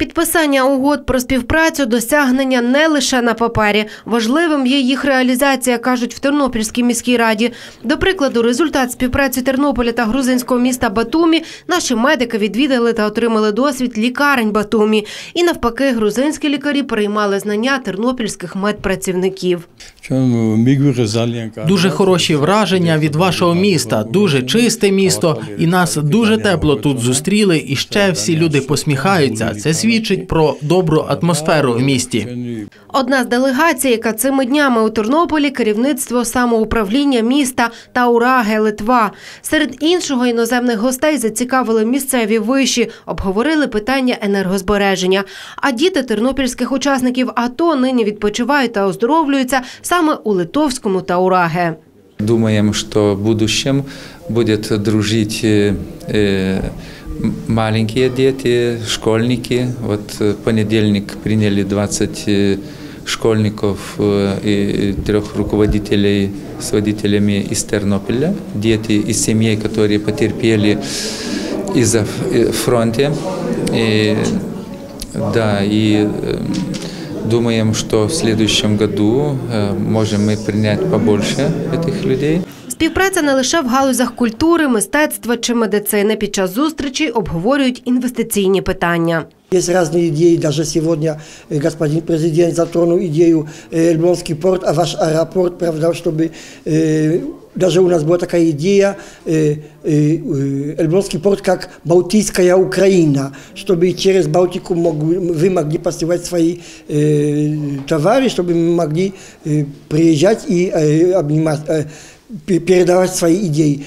Підписання угод про співпрацю досягнення не лише на папері. Важливим є їх реалізація, кажуть в Тернопільській міській раді. До прикладу, результат співпраці Тернополя та грузинського міста Батумі наші медики відвідали та отримали досвід лікарень Батумі. І навпаки, грузинські лікарі переймали знання тернопільських медпрацівників. Дуже хороші враження від вашого міста, дуже чисте місто, і нас дуже тепло тут зустріли. І ще всі люди посміхаються. Це свідчить про добру атмосферу в місті. Одна з делегацій, яка цими днями у Тернополі, керівництво самоуправління міста та Ураге Литва. Серед іншого іноземних гостей зацікавили місцеві виші, обговорили питання енергозбереження. А діти тернопільських учасників АТО нині відпочивають та оздоровлюються саме у Литовському та Ураге. Думаем, что в будущем будет дружить э, э, маленькие дети, школьники. Вот э, в понедельник приняли 20 э, школьников э, и трех руководителей с водителями из Тернополя. Дети из семей, которые потерпели из-за э, фронта. И, да, и э, думаем, что в следующем году э, можем мы принять побольше этих людей. Співпраця не лише в галузях культури, мистецтва чи медицини. Під час зустрічі обговорюють інвестиційні питання. Есть разные идеи, даже сегодня э, господин президент затронул идею э, Эльблонский порт, а ваш аэропорт, правда, чтобы э, даже у нас была такая идея э, э, Эльблонский порт как Балтийская Украина, чтобы через Балтику мог, вы могли посылать свои э, товары, чтобы мы могли э, приезжать и э, обнимать, э, передавать свои идеи.